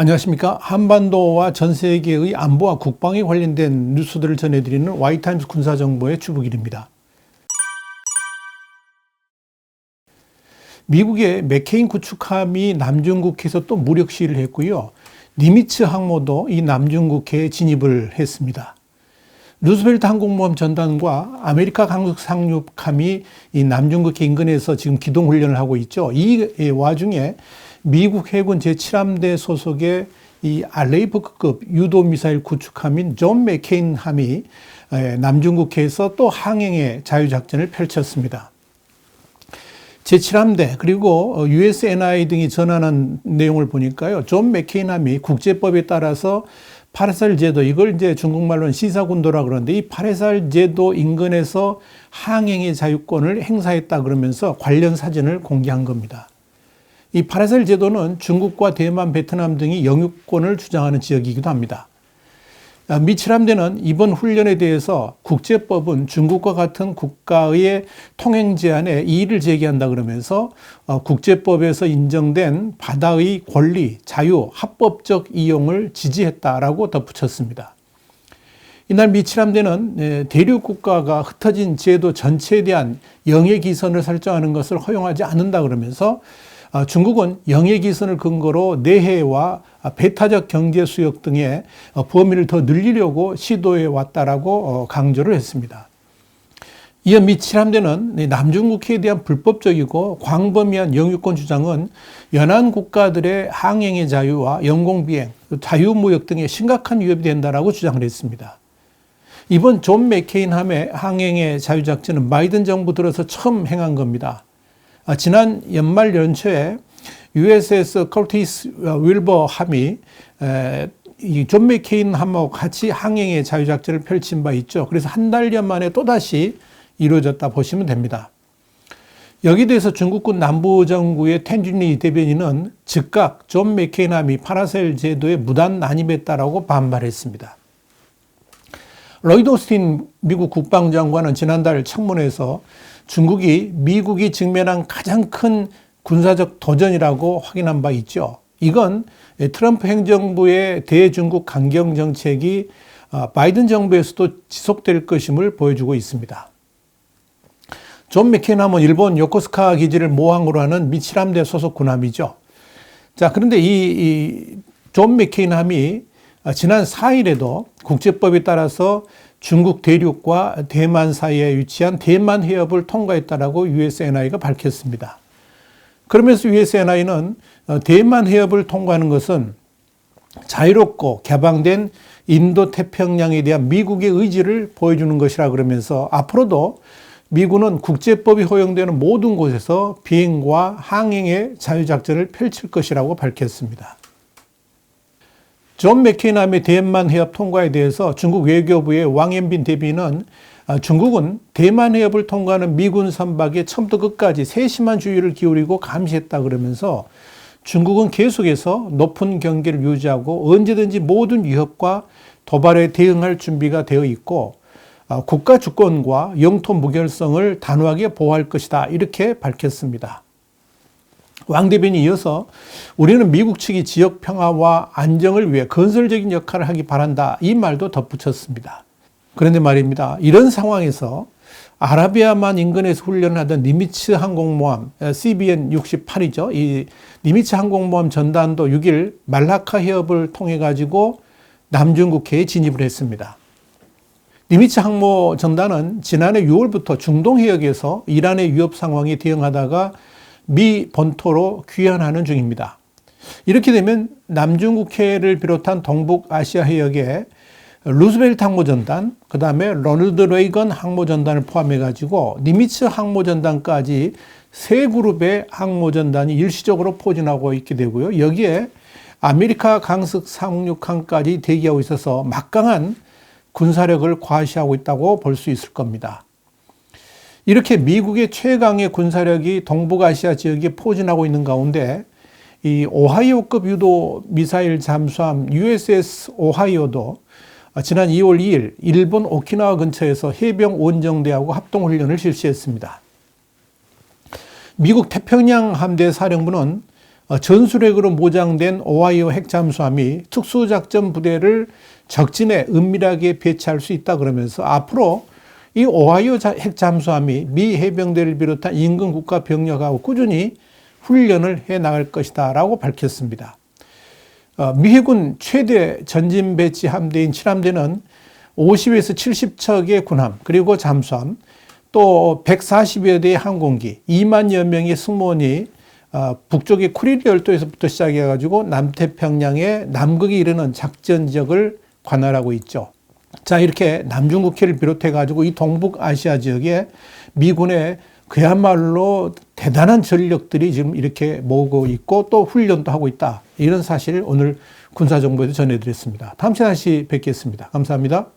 안녕하십니까. 한반도와 전 세계의 안보와 국방에 관련된 뉴스들을 전해드리는 와이타임스 군사정보의 주북일입니다. 미국의 맥케인 구축함이 남중국해에서 또 무력 시위를 했고요. 니미츠 항모도 이 남중국해에 진입을 했습니다. 루스벨트 항공모함 전단과 아메리카 강속 상륙함이 이 남중국해 인근에서 지금 기동 훈련을 하고 있죠. 이 와중에 미국 해군 제7함대 소속의 이 알레이프급 유도 미사일 구축함인 존 맥케인 함이 남중국해에서 또 항행의 자유작전을 펼쳤습니다. 제7함대 그리고 USNI 등이 전하는 내용을 보니까요. 존 맥케인 함이 국제법에 따라서 파레살 제도 이걸 이제 중국말로는 시사군도라 그러는데 이 파레살 제도 인근에서 항행의 자유권을 행사했다 그러면서 관련 사진을 공개한 겁니다. 이 파라셀 제도는 중국과 대만, 베트남 등이 영유권을 주장하는 지역이기도 합니다. 아, 미칠함대는 이번 훈련에 대해서 국제법은 중국과 같은 국가의 통행 제한에 이의를 제기한다 그러면서 어, 국제법에서 인정된 바다의 권리, 자유, 합법적 이용을 지지했다라고 덧붙였습니다. 이날 미칠함대는 예, 대륙 국가가 흩어진 제도 전체에 대한 영해 기선을 설정하는 것을 허용하지 않는다 그러면서 어, 중국은 영해기선을 근거로 내해와 배타적 경제 수역 등의 어, 범위를 더 늘리려고 시도해 왔다라고 어, 강조를 했습니다. 이어 미 칠함대는 남중국해에 대한 불법적이고 광범위한 영유권 주장은 연안 국가들의 항행의 자유와 영공비행, 자유무역 등에 심각한 위협이 된다라고 주장을 했습니다. 이번 존 맥케인 함의 항행의 자유작전은 바이든 정부 들어서 처음 행한 겁니다. 아, 지난 연말 연초에 USS 커티스 윌버 함이 이존 맥케인 함하고 같이 항행의 자유작전을 펼친 바 있죠. 그래서 한 달여 만에 또다시 이루어졌다 보시면 됩니다. 여기 대해서 중국군 남부정부의 텐준리 대변인은 즉각 존 맥케인 함이 파라셀 제도에 무단 난입했다라고 반발했습니다. 로이드 오스틴 미국 국방장관은 지난달 청문회에서 중국이 미국이 직면한 가장 큰 군사적 도전이라고 확인한 바 있죠. 이건 트럼프 행정부의 대중국 강경 정책이 어, 바이든 정부에서도 지속될 것임을 보여주고 있습니다. 존 맥케남은 일본 요코스카 기지를 모항으로 하는 미칠함대 소속 군함이죠. 자, 그런데 이, 이 존 맥케인함이 지난 4일에도 국제법에 따라서 중국 대륙과 대만 사이에 위치한 대만 해협을 통과했다라고 USNI가 밝혔습니다. 그러면서 USNI는 어, 대만 해협을 통과하는 것은 자유롭고 개방된 인도 태평양에 대한 미국의 의지를 보여주는 것이라 그러면서 앞으로도 미군은 국제법이 허용되는 모든 곳에서 비행과 항행의 자유작전을 펼칠 것이라고 밝혔습니다. 존 맥케남의 대만 해협 통과에 대해서 중국 외교부의 왕앤빈 대비는 아, 중국은 대만 해협을 통과하는 미군 선박에 처음부터 끝까지 세심한 주의를 기울이고 감시했다 그러면서 중국은 계속해서 높은 경계를 유지하고 언제든지 모든 위협과 도발에 대응할 준비가 되어 있고 아, 국가 주권과 영토 무결성을 단호하게 보호할 것이다 이렇게 밝혔습니다. 왕 대변인이 이어서 우리는 미국 측이 지역 평화와 안정을 위해 건설적인 역할을 하기 바란다. 이 말도 덧붙였습니다. 그런데 말입니다. 이런 상황에서 아라비아만 인근에서 훈련하던 니미츠 항공모함 CBN 68이죠. 이 니미츠 항공모함 전단도 6일 말라카 해협을 통해 가지고 남중국해에 진입을 했습니다. 니미츠 항모 전단은 지난해 6월부터 중동 해역에서 이란의 위협 상황에 대응하다가 미 본토로 귀환하는 중입니다. 이렇게 되면 남중국해를 비롯한 동북아시아 해역에 루스벨트 항모전단, 그 다음에 로널드 레이건 항모전단을 포함해 가지고 니미츠 항모전단까지 세 그룹의 항모전단이 일시적으로 포진하고 있게 되고요. 여기에 아메리카 강습 상륙함까지 대기하고 있어서 막강한 군사력을 과시하고 있다고 볼 수 있을 겁니다. 이렇게 미국의 최강의 군사력이 동북아시아 지역에 포진하고 있는 가운데 이 오하이오급 유도 미사일 잠수함 USS 오하이오도 지난 2월 2일 일본 오키나와 근처에서 해병 원정대하고 합동훈련을 실시했습니다. 미국 태평양 함대 사령부는 어, 전술핵으로 모장된 오하이오 핵잠수함이 특수작전 부대를 적진에 은밀하게 배치할 수 있다 그러면서 앞으로 이 오하이오 자- 핵잠수함이 미 해병대를 비롯한 인근 국가 병력하고 꾸준히 훈련을 해 나갈 것이다 라고 밝혔습니다. 어, 미 해군 최대 전진 배치 함대인 7함대는 50에서 70척의 군함 그리고 잠수함 또 140여 대의 항공기 2만여 명의 승무원이 어, 북쪽의 쿠릴 열도에서부터 시작해 가지고 남태평양의 남극에 이르는 작전 지역을 관할하고 있죠. 자 이렇게 남중국해를 비롯해 가지고 이 동북아시아 지역에 미군의 그야말로 대단한 전력들이 지금 이렇게 모으고 있고 또 훈련도 하고 있다. 이런 사실을 오늘 군사정보에서 전해드렸습니다. 다음 시간에 다시 뵙겠습니다. 감사합니다.